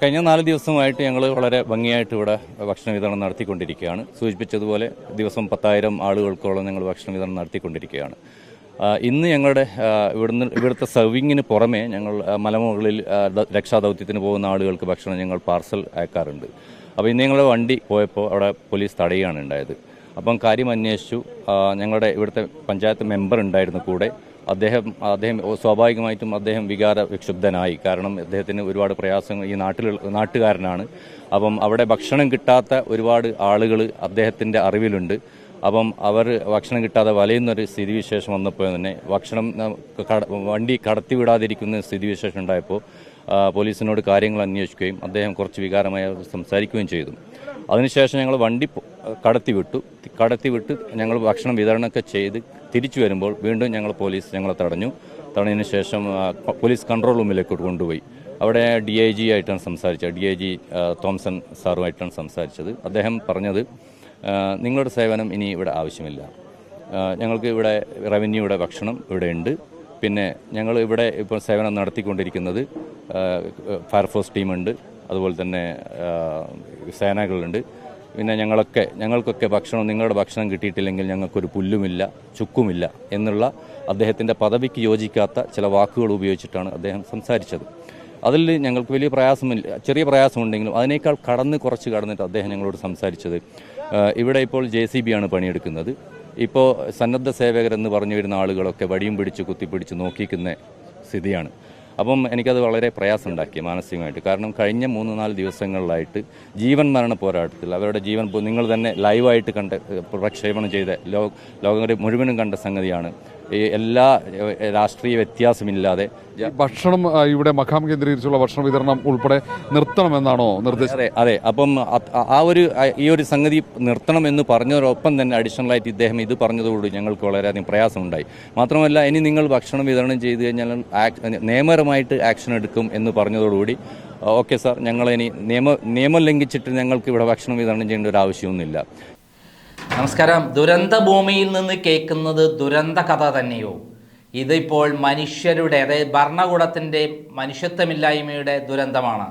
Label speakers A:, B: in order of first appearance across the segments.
A: കഴിഞ്ഞ നാല് ദിവസമായിട്ട് ഞങ്ങൾ വളരെ ഭംഗിയായിട്ട് ഇവിടെ ഭക്ഷണ വിതരണം നടത്തിക്കൊണ്ടിരിക്കുകയാണ്. സൂചിപ്പിച്ചതുപോലെ ദിവസം പത്തായിരം ആളുകൾക്കോളം ഞങ്ങൾ ഭക്ഷണ വിതരണം നടത്തിക്കൊണ്ടിരിക്കുകയാണ്. ഇന്ന് ഞങ്ങളുടെ ഇവിടുന്ന് ഇവിടുത്തെ സർവിങ്ങിന് പുറമെ ഞങ്ങൾ മലമുകളിൽ രക്ഷാദൗത്യത്തിന് പോകുന്ന ആളുകൾക്ക് ഭക്ഷണം ഞങ്ങൾ പാർസൽ അയക്കാറുണ്ട്. അപ്പോൾ ഇന്ന് ഞങ്ങളുടെ വണ്ടി പോയപ്പോൾ അവിടെ പോലീസ് തടയുകയാണ് ഉണ്ടായത്. അപ്പം കാര്യം അന്വേഷിച്ചു. ഞങ്ങളുടെ ഇവിടുത്തെ പഞ്ചായത്ത് മെമ്പർ ഉണ്ടായിരുന്നു കൂടെ. അദ്ദേഹം അദ്ദേഹം സ്വാഭാവികമായിട്ടും അദ്ദേഹം വികാര വിക്ഷുബ്ധനായി. കാരണം അദ്ദേഹത്തിന് ഒരുപാട് പ്രയാസങ്ങൾ ഈ നാട്ടിൽ നാട്ടുകാരനാണ്. അപ്പം അവിടെ ഭക്ഷണം കിട്ടാത്ത ഒരുപാട് ആളുകൾ അദ്ദേഹത്തിന്റെ അറിവിലുണ്ട്. അപ്പം അവർ ഭക്ഷണം കിട്ടാതെ വലയുന്നൊരു സ്ഥിതിവിശേഷം വന്നപ്പോൾ തന്നെ ഭക്ഷണം വണ്ടി കടത്തിവിടാതിരിക്കുന്ന സ്ഥിതിവിശേഷം ഉണ്ടായപ്പോൾ പോലീസിനോട് കാര്യങ്ങൾ അന്വേഷിക്കുകയും അദ്ദേഹം കുറച്ച് വികാരമായി സംസാരിക്കുകയും ചെയ്തു. അതിനുശേഷം ഞങ്ങൾ വണ്ടി പൊ- കടത്തിവിട്ടു കടത്തിവിട്ട് ഞങ്ങൾ ഭക്ഷണം വിതരണമൊക്കെ ചെയ്ത് തിരിച്ചു വരുമ്പോൾ വീണ്ടും ഞങ്ങൾ പോലീസ് ഞങ്ങളെ തടഞ്ഞു. തടഞ്ഞതിന് ശേഷം പോലീസ് കൺട്രോൾ റൂമിലേക്ക് കൊണ്ടുപോയി. അവിടെ ഡി ഐ ജി ആയിട്ടാണ് സംസാരിച്ചത്. ഡി ഐ ജി തോംസൺ സാറുമായിട്ടാണ് സംസാരിച്ചത്. അദ്ദേഹം പറഞ്ഞത് നിങ്ങളുടെ സേവനം ഇനി ഇവിടെ ആവശ്യമില്ല. ഞങ്ങൾക്ക് ഇവിടെ റവന്യൂയുടെ ഭക്ഷണം ഇവിടെ ഉണ്ട് പിന്നെ ഞങ്ങൾ ഇവിടെ ഇപ്പോൾ സേവനം നടത്തിക്കൊണ്ടിരിക്കുന്നത് ഫയർഫോഴ്സ് ടീമുണ്ട്. അതുപോലെ തന്നെ സേനകളുണ്ട്. പിന്നെ ഞങ്ങളൊക്കെ ഞങ്ങൾക്കൊക്കെ ഭക്ഷണം നിങ്ങളുടെ ഭക്ഷണം കിട്ടിയിട്ടില്ലെങ്കിൽ ഞങ്ങൾക്കൊരു പുല്ലുമില്ല ചുക്കുമില്ല എന്നുള്ള അദ്ദേഹത്തിന്റെ പദവിക്ക് യോജിക്കാത്ത ചില വാക്കുകൾ ഉപയോഗിച്ചിട്ടാണ് അദ്ദേഹം സംസാരിച്ചത്. അതിൽ ഞങ്ങൾക്ക് വലിയ പ്രയാസമില്ല ചെറിയ പ്രയാസമുണ്ടെങ്കിലും അതിനേക്കാൾ കടന്ന് കുറച്ച് കടന്നിട്ട് അദ്ദേഹം ഞങ്ങളോട് സംസാരിച്ചത്. ഇവിടെ ഇപ്പോൾ ജെ സി ബി ആണ് പണിയെടുക്കുന്നത്. ഇപ്പോൾ സന്നദ്ധ സേവകരെന്ന് പറഞ്ഞു വരുന്ന ആളുകളൊക്കെ വടിയും പിടിച്ച് കുത്തിപ്പിടിച്ച് നോക്കിക്കുന്ന സ്ഥിതിയാണ്. അപ്പം എനിക്കത് വളരെ പ്രയാസമുണ്ടാക്കി മാനസികമായിട്ട്. കാരണം കഴിഞ്ഞ മൂന്ന് നാല് ദിവസങ്ങളിലായിട്ട് ജീവൻ മരണ പോരാട്ടത്തിൽ അവരുടെ ജീവൻ നിങ്ങൾ തന്നെ ലൈവായിട്ട് കണ്ട് പ്രക്ഷേപണം ചെയ്ത ലോക ലോകം മുഴുവനും കണ്ട സംഗതിയാണ് എല്ലാ രാഷ്ട്രീയ വ്യത്യാസമില്ലാതെ
B: ഭക്ഷണം ഇവിടെ മഖാം കേന്ദ്രീകരിച്ചുള്ള ഭക്ഷണ വിതരണം ഉൾപ്പെടെ നിർത്തണമെന്നാണോ നിർദ്ദേശം?
A: അതെ അതെ. അപ്പം ആ ഒരു ഈ ഒരു സംഗതി നിർത്തണം എന്ന് പറഞ്ഞതോടൊപ്പം തന്നെ അഡീഷണൽ ആയിട്ട് ഇദ്ദേഹം ഇത് പറഞ്ഞതോടുകൂടി ഞങ്ങൾക്ക് വളരെയധികം പ്രയാസമുണ്ടായി. മാത്രമല്ല ഇനി നിങ്ങൾ ഭക്ഷണം വിതരണം ചെയ്തു കഴിഞ്ഞാൽ നിയമപരമായിട്ട് ആക്ഷൻ എടുക്കും എന്ന് പറഞ്ഞതോടുകൂടി ഓക്കെ സാർ ഞങ്ങളിനി ഇനി നിയമ നിയമം ലംഘിച്ചിട്ട് ഞങ്ങൾക്ക് ഇവിടെ ഭക്ഷണം വിതരണം ചെയ്യേണ്ട ഒരു ആവശ്യമൊന്നുമില്ല.
C: നമസ്കാരം. ദുരന്ത ഭൂമിയിൽ നിന്ന് കേൾക്കുന്നത് ദുരന്ത കഥ തന്നെയോ? ഇതിപ്പോൾ മനുഷ്യരുടെ അതായത് ഭരണകൂടത്തിന്റെ മനുഷ്യത്വമില്ലായ്മയുടെ ദുരന്തമാണ്.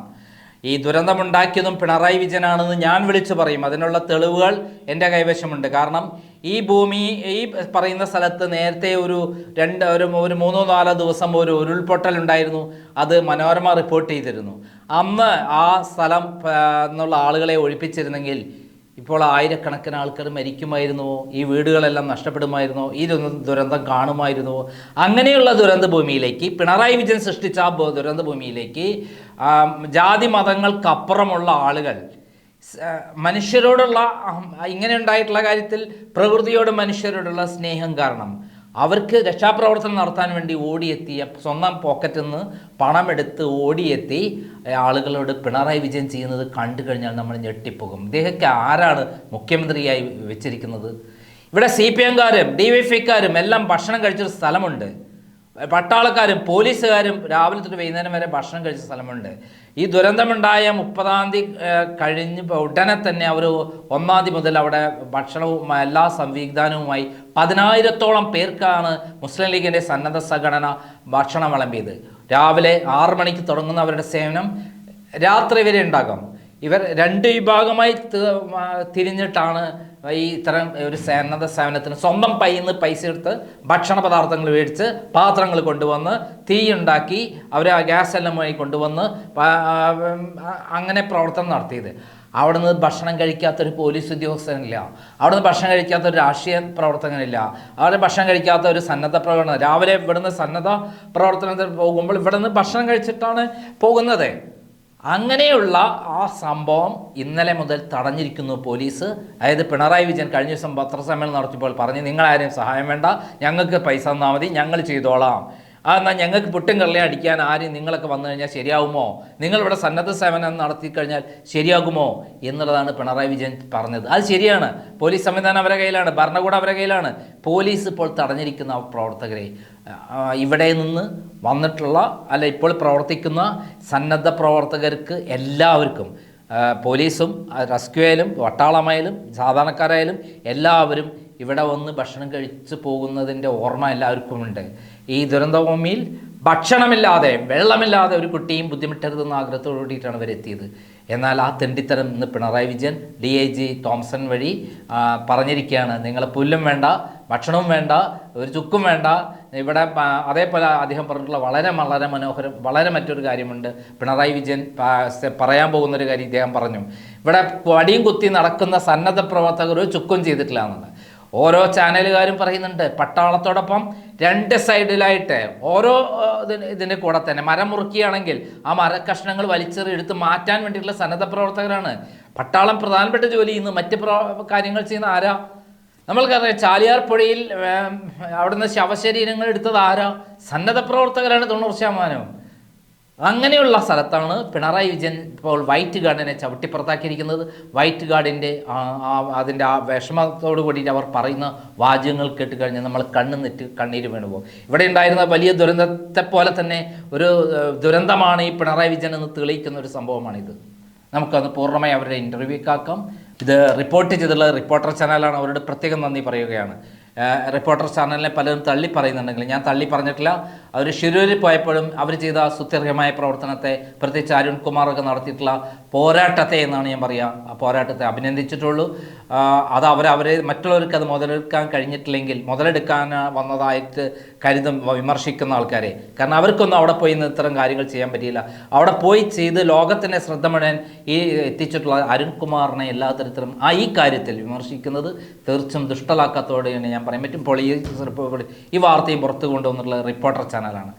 C: ഈ ദുരന്തമുണ്ടാക്കിയതും പിണറായി വിജയനാണെന്ന് ഞാൻ വിളിച്ചു പറയും. അതിനുള്ള തെളിവുകൾ എന്റെ കൈവശമുണ്ട്. കാരണം ഈ ഭൂമി ഈ പറയുന്ന സ്ഥലത്ത് നേരത്തെ ഒരു രണ്ട് ഒരു ഒരു മൂന്നോ നാലോ ദിവസം ഒരു ഉരുൾപൊട്ടൽ ഉണ്ടായിരുന്നു. അത് മനോരമ റിപ്പോർട്ട് ചെയ്തിരുന്നു. അന്ന് ആ സ്ഥലം എന്നുള്ള ആളുകളെ ഒഴിപ്പിച്ചിരുന്നെങ്കിൽ ഇപ്പോൾ ആയിരക്കണക്കിന് ആൾക്കാർ മരിക്കുമായിരുന്നുവോ ഈ വീടുകളെല്ലാം നഷ്ടപ്പെടുമായിരുന്നോ ഈ ദുരന്ത- കാണുമായിരുന്നുവോ അങ്ങനെയുള്ള ദുരന്ത ഭൂമിയിലേക്ക് പിണറായി വിജയൻ സൃഷ്ടിച്ച ആ ദുരന്ത ഭൂമിയിലേക്ക് ജാതി മതങ്ങൾക്കപ്പുറമുള്ള ആളുകൾ മനുഷ്യരോടുള്ള ഇങ്ങനെ ഉണ്ടായിട്ടുള്ള കാര്യത്തിൽ പ്രകൃതിയോട് മനുഷ്യരോടുള്ള സ്നേഹം കാരണം അവർക്ക് രക്ഷാപ്രവർത്തനം നടത്താൻ വേണ്ടി ഓടിയെത്തിയ സ്വന്തം പോക്കറ്റിൽ നിന്ന് പണമെടുത്ത് ഓടിയെത്തി ആളുകളോട് പിണറായി വിജയൻ ചെയ്യുന്നത് കണ്ടു കഴിഞ്ഞാൽ നമ്മൾ ഞെട്ടിപ്പോകും. ഇദ്ദേഹത്തെ ആരാണ് മുഖ്യമന്ത്രിയായി വെച്ചിരിക്കുന്നത്? ഇവിടെ സി പി എംകാരും ഡി വൈ എല്ലാം ഭക്ഷണം കഴിച്ചൊരു സ്ഥലമുണ്ട്. പട്ടാളക്കാരും പോലീസുകാരും രാവിലെ തൊട്ട് വൈകുന്നേരം വരെ ഭക്ഷണം കഴിച്ച സ്ഥലമുണ്ട്. ഈ ദുരന്തമുണ്ടായ മുപ്പതാം തീയതി കഴിഞ്ഞ് ഉടനെ തന്നെ അവർ ഒന്നാം തീയതി മുതൽ അവിടെ ഭക്ഷണവും എല്ലാ സംവിധാനവുമായി പതിനായിരത്തോളം പേർക്കാണ് മുസ്ലിം ലീഗിന്റെ സന്നദ്ധ സംഘടന ഭക്ഷണം വിളമ്പിയത്. രാവിലെ ആറ് മണിക്ക് തുടങ്ങുന്ന അവരുടെ സേവനം രാത്രി വരെ ഉണ്ടാകും. ഇവർ രണ്ട് വിഭാഗമായി തിരിഞ്ഞിട്ടാണ് ഈ ഇത്തരം ഒരു സന്നദ്ധ സേവനത്തിന് സ്വന്തം പൈയിൽ നിന്ന് പൈസ എടുത്ത് ഭക്ഷണ പദാർത്ഥങ്ങൾ മേടിച്ച് പാത്രങ്ങൾ കൊണ്ടുവന്ന് തീ ഉണ്ടാക്കി അവർ ആ ഗ്യാസ് എല്ലാം വഴി കൊണ്ടുവന്ന് അങ്ങനെ പ്രവർത്തനം നടത്തിയത്. അവിടെ നിന്ന് ഭക്ഷണം കഴിക്കാത്തൊരു പോലീസ് ഉദ്യോഗസ്ഥനില്ല. അവിടെ നിന്ന് ഭക്ഷണം കഴിക്കാത്ത ഒരു രാഷ്ട്രീയ പ്രവർത്തകനില്ല. അവിടെ ഭക്ഷണം കഴിക്കാത്ത ഒരു സന്നദ്ധ പ്രവർത്തനം രാവിലെ ഇവിടുന്ന് സന്നദ്ധ പ്രവർത്തനത്തിൽ പോകുമ്പോൾ ഇവിടെ നിന്ന് ഭക്ഷണം കഴിച്ചിട്ടാണ് പോകുന്നത്. അങ്ങനെയുള്ള ആ സംഭവം ഇന്നലെ മുതൽ തടഞ്ഞിരിക്കുന്നു പോലീസ്. അതായത് പിണറായി വിജയൻ കഴിഞ്ഞ ദിവസം പത്രസമ്മേളനം നടത്തിയപ്പോൾ പറഞ്ഞു നിങ്ങളാരും സഹായം വേണ്ട ഞങ്ങൾക്ക് പൈസ തന്നാൽ മതി ഞങ്ങൾ ചെയ്തോളാം. ആ എന്നാൽ ഞങ്ങൾക്ക് പുട്ടും കള്ളിയും അടിക്കാൻ ആരും നിങ്ങളൊക്കെ വന്നു കഴിഞ്ഞാൽ ശരിയാവുമോ? നിങ്ങളിവിടെ സന്നദ്ധ സേവനം നടത്തി കഴിഞ്ഞാൽ ശരിയാകുമോ എന്നുള്ളതാണ് പിണറായി വിജയൻ പറഞ്ഞത്. അത് ശരിയാണ്. പോലീസ് സംവിധാനം അവരുടെ കയ്യിലാണ്. ഭരണകൂടം അവരുടെ കയ്യിലാണ്. പോലീസ് ഇപ്പോൾ തടഞ്ഞിരിക്കുന്ന പ്രവർത്തകരെ. ഇവിടെ നിന്ന് വന്നിട്ടുള്ള അല്ല ഇപ്പോൾ പ്രവർത്തിക്കുന്ന സന്നദ്ധ പ്രവർത്തകർക്ക് എല്ലാവർക്കും പോലീസും ആ, റെസ്ക്യൂ ആയാലും വട്ടാളമായാലും സാധാരണക്കാരായാലും എല്ലാവരും ഇവിടെ വന്ന് ഭക്ഷണം കഴിച്ച് പോകുന്നതിന്റെ ഓർമ്മ എല്ലാവർക്കും ഉണ്ട്. ഈ ദുരന്തഭൂമിയിൽ ഭക്ഷണമില്ലാതെ വെള്ളമില്ലാതെ ഒരു കുട്ടിയും ബുദ്ധിമുട്ടരുതെന്ന ആഗ്രഹത്തോടു കൂടിയിട്ടാണ് ഇവരെത്തിയത് എന്നാൽ ആ തെണ്ടിത്തരം ഇന്ന് Pinarayi Vijayan D I G Thomson വഴി പറഞ്ഞിരിക്കുകയാണ്. നിങ്ങൾ പുല്ലും വേണ്ട ഭക്ഷണവും വേണ്ട ഒരു ചുക്കും വേണ്ട ഇവിടെ അതേപോലെ അദ്ദേഹം പറഞ്ഞിട്ടുള്ള വളരെ വളരെ മനോഹരം വളരെ മറ്റൊരു കാര്യമുണ്ട്. പിണറായി വിജയൻ പറയാൻ പോകുന്നൊരു കാര്യം ഇദ്ദേഹം പറഞ്ഞു. ഇവിടെ വടിയും കുത്തി നടക്കുന്ന സന്നദ്ധ പ്രവർത്തകർ ചുക്കും ചെയ്തിട്ടില്ല എന്നുള്ളത് ഓരോ ചാനലുകാരും പറയുന്നുണ്ട് പട്ടാളത്തോടൊപ്പം രണ്ട് സൈഡിലായിട്ട് ഓരോ ഇതിന്റെ കൂടെ തന്നെ മരം മുറുക്കിയാണെങ്കിൽ ആ മരക്കഷ്ണങ്ങൾ വലിച്ചെറി എടുത്ത് മാറ്റാൻ വേണ്ടിയിട്ടുള്ള സന്നദ്ധ പ്രവർത്തകരാണ്. പട്ടാളം പ്രധാനപ്പെട്ട ജോലി ചെയ്യുന്നു മറ്റ് കാര്യങ്ങൾ ചെയ്യുന്ന ആരാ? നമ്മൾക്കറിയാം ചാലിയാർ പുഴയിൽ അവിടുന്ന് ശവശരീരങ്ങൾ എടുത്തത് ആരാ? സന്നദ്ധ പ്രവർത്തകരാണ് തൊണ്ണൂറ് ശതമാനവും. അങ്ങനെയുള്ള സ്ഥലത്താണ് പിണറായി വിജയൻ ഇപ്പോൾ വൈറ്റ് ഗാർഡിനെ ചവിട്ടിപ്പുറത്താക്കിയിരിക്കുന്നത് വൈറ്റ് ഗാർഡിന്റെ അതിന്റെ ആ വിഷമത്തോടു കൂടിയിട്ട് അവർ പറയുന്ന വാചകങ്ങൾ കേട്ട് കഴിഞ്ഞാൽ നമ്മൾ കണ്ണു നെറ്റ് കണ്ണീര് വീണു പോകും. ഇവിടെ ഉണ്ടായിരുന്ന വലിയ ദുരന്തത്തെ പോലെ തന്നെ ഒരു ദുരന്തമാണ് ഈ പിണറായി വിജയൻ എന്ന് തെളിയിക്കുന്ന ഒരു സംഭവമാണിത്. നമുക്കത് പൂർണമായി അവരുടെ ഇന്റർവ്യൂക്കാക്കാം ഇത് റിപ്പോർട്ട് ചെയ്തിട്ടുള്ള റിപ്പോർട്ടർ ചാനലാണ് അവരോട് പ്രത്യേകം നന്ദി പറയുകയാണ്. റിപ്പോർട്ടർ ചാനലിനെ പലരും തള്ളി പറയുന്നുണ്ടെങ്കിലും ഞാൻ തള്ളി പറഞ്ഞിട്ടില്ല. അവർ ഷിരൂരിൽ പോയപ്പോഴും അവർ ചെയ്ത സുത്യർഹമായ പ്രവർത്തനത്തെ പ്രത്യേകിച്ച് അരുൺ കുമാറൊക്കെ നടത്തിയിട്ടുള്ള പോരാട്ടത്തെ എന്നാണ് ഞാൻ പറയുക ആ പോരാട്ടത്തെ അഭിനന്ദിച്ചിട്ടുള്ളൂ. അത് അവർ അവരെ മറ്റുള്ളവർക്ക് അത് മുതലെടുക്കാൻ കഴിഞ്ഞിട്ടില്ലെങ്കിൽ മുതലെടുക്കാൻ വന്നതായിട്ട് കരുതും വിമർശിക്കുന്ന ആൾക്കാരെ. കാരണം അവർക്കൊന്നും അവിടെ പോയി നിന്ന് ഇത്തരം കാര്യങ്ങൾ ചെയ്യാൻ പറ്റിയില്ല. അവിടെ പോയി ചെയ്ത് ലോകത്തിന്റെ ശ്രദ്ധ മുഴുവൻ ഈ എത്തിച്ചിട്ടുള്ള അരുൺകുമാറിനെ എല്ലാ തരത്തിലും ആ ഈ കാര്യത്തിൽ വിമർശിക്കുന്നത് തീർച്ചും ദുഷ്ടലാക്കത്തോടെയാണ് ഞാൻ പറയാൻ പറ്റും ഇപ്പോൾ ഈ ഈ വാർത്തയും പുറത്തു കൊണ്ടുവന്നിട്ടുള്ള റിപ്പോർട്ടർ ചാനലാണ്.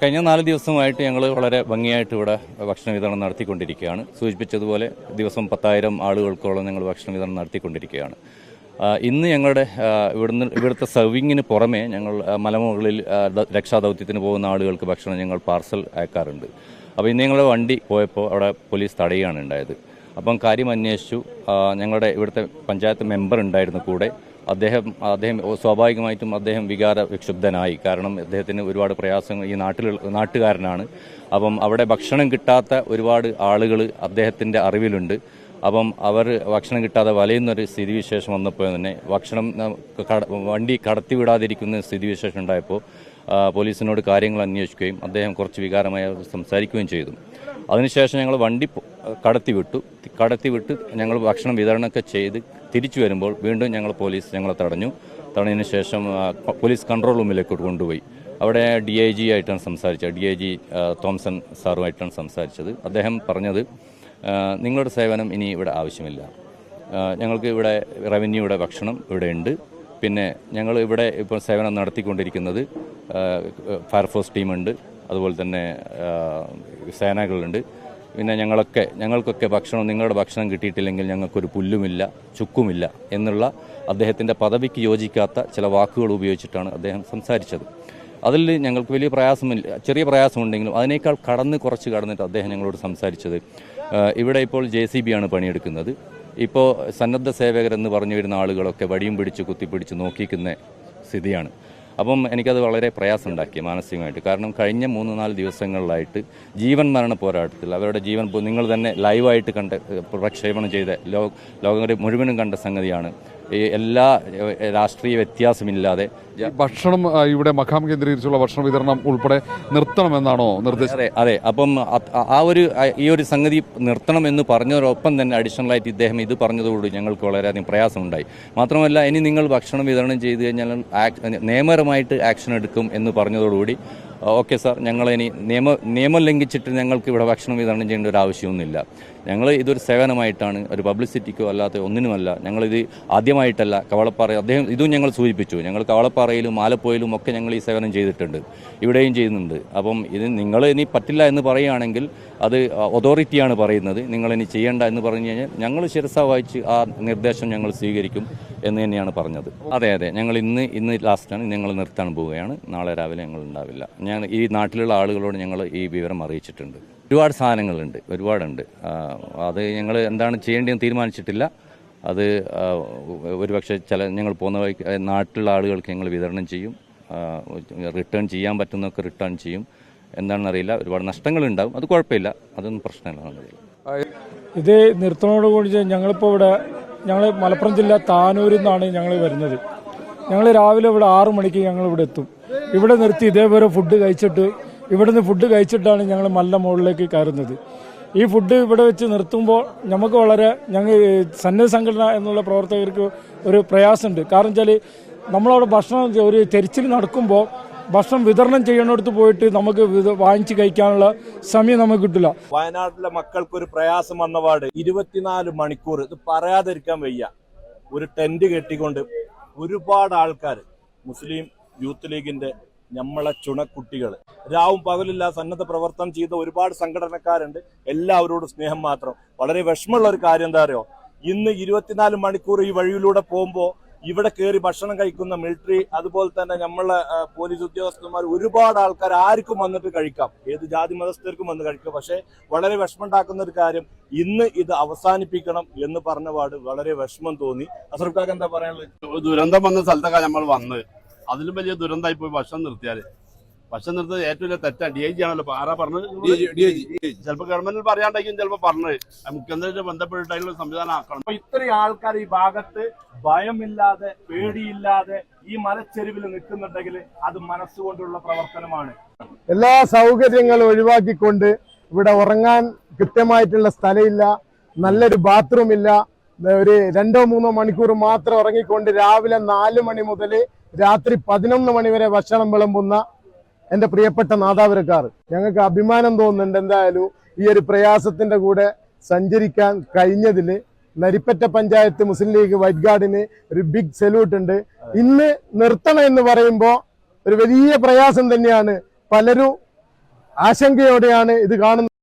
A: കഴിഞ്ഞ നാല് ദിവസമായിട്ട് ഞങ്ങൾ വളരെ ഭംഗിയായിട്ട് ഇവിടെ ഭക്ഷണ വിതരണം നടത്തിക്കൊണ്ടിരിക്കുകയാണ്. സൂചിപ്പിച്ചതുപോലെ ദിവസം പത്തായിരം ആളുകൾക്കോളം ഞങ്ങൾ ഭക്ഷണ വിതരണം നടത്തിക്കൊണ്ടിരിക്കുകയാണ്. ഇന്ന് ഞങ്ങളുടെ ഇവിടുന്ന് ഇവിടുത്തെ സർവിങ്ങിന് പുറമെ ഞങ്ങൾ മലമുകളിൽ രക്ഷാദൗത്യത്തിന് പോകുന്ന ആളുകൾക്ക് ഭക്ഷണം ഞങ്ങൾ പാർസൽ അയക്കാറുണ്ട്. അപ്പോൾ ഇന്ന് ഞങ്ങളുടെ വണ്ടി പോയപ്പോൾ അവിടെ പോലീസ് തടയുകയാണ് ഉണ്ടായത്. അപ്പം കാര്യം അന്വേഷിച്ചു. ഞങ്ങളുടെ ഇവിടുത്തെ പഞ്ചായത്ത് മെമ്പർ ഉണ്ടായിരുന്നു കൂടെ. അദ്ദേഹം അദ്ദേഹം സ്വാഭാവികമായിട്ടും അദ്ദേഹം വികാര വിക്ഷുബ്ധനായി. കാരണം അദ്ദേഹത്തിന് ഒരുപാട് പ്രയാസങ്ങൾ ഈ നാട്ടിൽ നാട്ടുകാരനാണ്. അപ്പം അവിടെ ഭക്ഷണം കിട്ടാത്ത ഒരുപാട് ആളുകൾ അദ്ദേഹത്തിന്റെ അറിവിലുണ്ട്. അപ്പം അവർ ഭക്ഷണം കിട്ടാതെ വലയുന്നൊരു സ്ഥിതിവിശേഷം വന്നപ്പോൾ തന്നെ ഭക്ഷണം വണ്ടി കടത്തിവിടാതിരിക്കുന്ന സ്ഥിതിവിശേഷം ഉണ്ടായപ്പോൾ പോലീസിനോട് കാര്യങ്ങൾ അന്വേഷിക്കുകയും അദ്ദേഹം കുറച്ച് വികാരമായി സംസാരിക്കുകയും ചെയ്തു. അതിനുശേഷം ഞങ്ങൾ വണ്ടി കടത്തിവിട്ടു കടത്തിവിട്ട് ഞങ്ങൾ ഭക്ഷണം വിതരണമൊക്കെ ചെയ്ത് തിരിച്ചു വരുമ്പോൾ വീണ്ടും ഞങ്ങൾ പോലീസ് ഞങ്ങളെ തടഞ്ഞു. തടഞ്ഞതിന് ശേഷം പോലീസ് കൺട്രോൾ റൂമിലേക്ക് കൊണ്ടുപോയി. അവിടെ ഡി ഐ ജി ആയിട്ടാണ് സംസാരിച്ചത്. ഡി ഐ ജി തോംസൺ സാറുമായിട്ടാണ് സംസാരിച്ചത്. അദ്ദേഹം പറഞ്ഞത് നിങ്ങളുടെ സേവനം ഇനി ഇവിടെ ആവശ്യമില്ല. ഞങ്ങൾക്ക് ഇവിടെ റവന്യൂയുടെ ഭക്ഷണം ഇവിടെ ഉണ്ട്. പിന്നെ ഞങ്ങൾ ഇവിടെ ഇപ്പോൾ സേവനം നടത്തിക്കൊണ്ടിരിക്കുന്നത് ഫയർഫോഴ്സ് ടീമുണ്ട്. അതുപോലെ തന്നെ സേനകളുണ്ട്. പിന്നെ ഞങ്ങളൊക്കെ ഞങ്ങൾക്കൊക്കെ ഭക്ഷണം നിങ്ങളുടെ ഭക്ഷണം കിട്ടിയിട്ടില്ലെങ്കിൽ ഞങ്ങൾക്കൊരു പുല്ലുമില്ല ചുക്കുമില്ല എന്നുള്ള അദ്ദേഹത്തിന്റെ പദവിക്ക് യോജിക്കാത്ത ചില വാക്കുകൾ ഉപയോഗിച്ചിട്ടാണ് അദ്ദേഹം സംസാരിച്ചത്. അതിൽ ഞങ്ങൾക്ക് വലിയ പ്രയാസമില്ല ചെറിയ പ്രയാസമുണ്ടെങ്കിലും അതിനേക്കാൾ കടന്ന് കുറച്ച് കടന്നിട്ട് അദ്ദേഹം ഞങ്ങളോട് സംസാരിച്ചത്. ഇവിടെ ഇപ്പോൾ ജെ സി ബി ആണ് പണിയെടുക്കുന്നത്. ഇപ്പോൾ സന്നദ്ധ സേവകരെന്ന് പറഞ്ഞു വരുന്ന ആളുകളൊക്കെ വടിയും പിടിച്ച് കുത്തിപ്പിടിച്ച് നോക്കിക്കുന്ന സ്ഥിതിയാണ്. അപ്പം എനിക്കത് വളരെ പ്രയാസമുണ്ടാക്കി മാനസികമായിട്ട്. കാരണം കഴിഞ്ഞ മൂന്ന് നാല് ദിവസങ്ങളിലായിട്ട് ജീവൻ മരണ പോരാട്ടത്തിൽ അവരുടെ ജീവൻ നിങ്ങൾ തന്നെ ലൈവായിട്ട് കണ്ട പ്രക്ഷേപണം ചെയ്ത ലോക മുഴുവനും കണ്ട സംഗതിയാണ് എല്ലാ രാഷ്ട്രീയ വ്യത്യാസമില്ലാതെ
B: ഭക്ഷണം ഇവിടെ മഖാം കേന്ദ്രീകരിച്ചുള്ള ഭക്ഷണ വിതരണം ഉൾപ്പെടെ നിർത്തണമെന്നാണോ നിർദ്ദേശം?
A: അതെ അതെ. അപ്പം ആ ഒരു ഈ ഒരു സംഗതി നിർത്തണം എന്ന് പറഞ്ഞതോടൊപ്പം തന്നെ അഡീഷണൽ ആയിട്ട് ഇദ്ദേഹം ഇത് പറഞ്ഞതോടുകൂടി ഞങ്ങൾക്ക് വളരെയധികം പ്രയാസമുണ്ടായി. മാത്രമല്ല ഇനി നിങ്ങൾ ഭക്ഷണം വിതരണം ചെയ്തു കഴിഞ്ഞാൽ നിയമപരമായിട്ട് ആക്ഷൻ എടുക്കും എന്ന് പറഞ്ഞതോടുകൂടി ഓക്കെ സാർ ഞങ്ങളിനി ഇനി നിയമ നിയമം ലംഘിച്ചിട്ട് ഞങ്ങൾക്ക് ഇവിടെ ഭക്ഷണം വിതരണം ചെയ്യേണ്ട ഒരു ആവശ്യമൊന്നുമില്ല. ഞങ്ങൾ ഇതൊരു സേവനമായിട്ടാണ് ഒരു പബ്ലിസിറ്റിക്കോ അല്ലാത്ത ഒന്നിനുമല്ല ഞങ്ങളിത് ആദ്യമായിട്ടല്ല കവളപ്പാറ അദ്ദേഹം ഇതും ഞങ്ങൾ സൂചിപ്പിച്ചു. ഞങ്ങൾ കവളപ്പാറയിലും ആലപ്പുഴയിലും ഒക്കെ ഞങ്ങൾ ഈ സേവനം ചെയ്തിട്ടുണ്ട് ഇവിടെയും ചെയ്യുന്നുണ്ട്. അപ്പം ഇത് നിങ്ങൾ ഇനി പറ്റില്ല എന്ന് പറയുകയാണെങ്കിൽ അത് അതോറിറ്റിയാണ് പറയുന്നത്. നിങ്ങൾ ഇനി ചെയ്യേണ്ട എന്ന് പറഞ്ഞു കഴിഞ്ഞാൽ ഞങ്ങൾ ശിരസ വായിച്ച് ആ നിർദ്ദേശം ഞങ്ങൾ സ്വീകരിക്കും എന്ന് തന്നെയാണ് പറഞ്ഞത്. അതെ അതെ ഞങ്ങൾ ഇന്ന് ഇന്ന് ലാസ്റ്റാണ് ഞങ്ങൾ നിർത്താൻ പോവുകയാണ്. നാളെ രാവിലെ ഞങ്ങൾ ഉണ്ടാവില്ല. ഞാൻ ഈ നാട്ടിലുള്ള ആളുകളോട് ഞങ്ങൾ ഈ വിവരം അറിയിച്ചിട്ടുണ്ട്. ഒരുപാട് സാധനങ്ങളുണ്ട് ഒരുപാടുണ്ട്. അത് ഞങ്ങൾ എന്താണ് ചെയ്യേണ്ടതെന്ന് തീരുമാനിച്ചിട്ടില്ല. അത് ഒരുപക്ഷെ ചില ഞങ്ങൾ പോകുന്ന വഴി നാട്ടിലുള്ള ആളുകൾക്ക് ഞങ്ങൾ വിതരണം ചെയ്യും. റിട്ടേൺ ചെയ്യാൻ പറ്റുന്നൊക്കെ റിട്ടേൺ ചെയ്യും. എന്താണെന്നറിയില്ല ഒരുപാട് നഷ്ടങ്ങളുണ്ടാവും. അത് കുഴപ്പമില്ല അതൊന്നും പ്രശ്നമില്ല
D: ഇത് നിർത്തണോട് കൂടി ഞങ്ങളിപ്പോൾ ഇവിടെ ഞങ്ങൾ മലപ്പുറം ജില്ല താനൂരിൽ നിന്നാണ് ഞങ്ങൾ വരുന്നത്. ഞങ്ങൾ രാവിലെ ഇവിടെ ആറു മണിക്ക് ഞങ്ങൾ ഇവിടെ എത്തും. ഇവിടെ നിർത്തി ഇതേപോലെ ഫുഡ് കഴിച്ചിട്ട് ഇവിടുന്ന് ഫുഡ് കഴിച്ചിട്ടാണ് ഞങ്ങൾ മല്ല മുകളിലേക്ക് കയറുന്നത്. ഈ ഫുഡ് ഇവിടെ വെച്ച് നിർത്തുമ്പോൾ നമുക്ക് വളരെ ഞങ്ങൾ സന്നദ്ധ സംഘടന എന്നുള്ള പ്രവർത്തകർക്ക് ഒരു പ്രയാസമുണ്ട്. കാരണം വെച്ചാൽ നമ്മളവിടെ ഭക്ഷണം ഒരു തെരിച്ചിൽ നടക്കുമ്പോൾ ഭക്ഷണം വിതരണം ചെയ്യണടുത്ത് പോയിട്ട് നമുക്ക് വാങ്ങിച്ച് കഴിക്കാനുള്ള സമയം നമുക്ക് കിട്ടില്ല.
E: വയനാട്ടിലെ മക്കൾക്ക് ഒരു പ്രയാസം വന്ന വന്നപാട് ഇരുപത്തിനാല് മണിക്കൂർ ഇത് പറയാതിരിക്കാൻ വയ്യ. ഒരു ടെന്റ് കെട്ടിക്കൊണ്ട് ഒരുപാട് ആൾക്കാർ മുസ്ലിം യൂത്ത് ലീഗിന്റെ നമ്മളെ ചുണക്കുട്ടികൾ. രാവും പകലില്ല സന്നദ്ധ പ്രവർത്തനം ചെയ്ത ഒരുപാട് സംഘടനക്കാരുണ്ട്. എല്ലാവരോടും സ്നേഹം മാത്രം. വളരെ വിഷമമുള്ള ഒരു കാര്യം എന്താ അറിയോ? ഇന്ന് ഇരുപത്തിനാല് മണിക്കൂർ ഈ വഴിയിലൂടെ പോകുമ്പോൾ ഇവിടെ കയറി ഭക്ഷണം കഴിക്കുന്ന മിലിറ്ററി അതുപോലെ തന്നെ നമ്മളെ പോലീസ് ഉദ്യോഗസ്ഥന്മാർ ഒരുപാട് ആൾക്കാർ ആർക്കും വന്നിട്ട് കഴിക്കാം. ഏത് ജാതി മതസ്ഥർക്കും വന്ന് കഴിക്കാം. പക്ഷേ വളരെ വിഷമമുണ്ടാക്കുന്ന ഒരു കാര്യം ഇന്ന് ഇത് അവസാനിപ്പിക്കണം എന്ന് പറഞ്ഞ പാട് വളരെ വിഷമം തോന്നി. അസർക്കാർക്ക് എന്താ പറയാനുള്ളത്?
F: ദുരന്തം വന്ന സ്ഥലത്തൊക്കെ നമ്മൾ വന്ന്. അതിലും വലിയ ദുരന്തമായി പോയി ഭക്ഷണം നിർത്തിയാൽ. ഭക്ഷണം നിർത്തത് ഏറ്റവും വലിയ തെറ്റാണ് ഡി ഐ ജി ആണല്ലോ. ആരാ പറഞ്ഞത്? ചിലപ്പോ ഗവൺമെന്റിൽ പറയാണ്ടായിരിക്കും ചിലപ്പോ പറഞ്ഞത് മുഖ്യമന്ത്രിയുടെ ബന്ധപ്പെട്ടിട്ടുള്ള സംവിധാനം ആക്കണം.
E: അപ്പൊ ഇത്രയും ആൾക്കാർ ഈ ഭാഗത്ത് ഭയമില്ലാതെ പേടിയില്ലാതെ ഈ മലച്ചെരുവിൽ നിൽക്കുന്നുണ്ടെങ്കിൽ അത് മനസ്സുകൊണ്ടുള്ള പ്രവർത്തനമാണ്.
G: എല്ലാ സൗകര്യങ്ങളും ഒഴിവാക്കിക്കൊണ്ട് ഇവിടെ ഉറങ്ങാൻ കൃത്യമായിട്ടുള്ള സ്ഥലമില്ല. നല്ലൊരു ബാത്റൂം ഇല്ല. ഒരു രണ്ടോ മൂന്നോ മണിക്കൂർ മാത്രം ഉറങ്ങിക്കൊണ്ട് രാവിലെ നാല് മണി മുതൽ രാത്രി പതിനൊന്ന് മണിവരെ ഭക്ഷണം വിളമ്പുന്ന എന്റെ പ്രിയപ്പെട്ട നാദാവരക്കാർ ഞങ്ങൾക്ക് അഭിമാനം തോന്നുന്നുണ്ട് എന്തായാലും ഈ ഒരു പ്രയാസത്തിന്റെ കൂടെ സഞ്ചരിക്കാൻ കഴിഞ്ഞതിൽ Naripatta panchayat Muslim League white ഗാർഡിന് ഒരു ബിഗ് സല്യൂട്ട് ഉണ്ട്. ഇന്ന് നിർത്തണം എന്ന് പറയുമ്പോൾ ഒരു വലിയ പ്രയാസം തന്നെയാണ്. പലരും ആശങ്കയോടെയാണ് ഇത് കാണുന്നത്.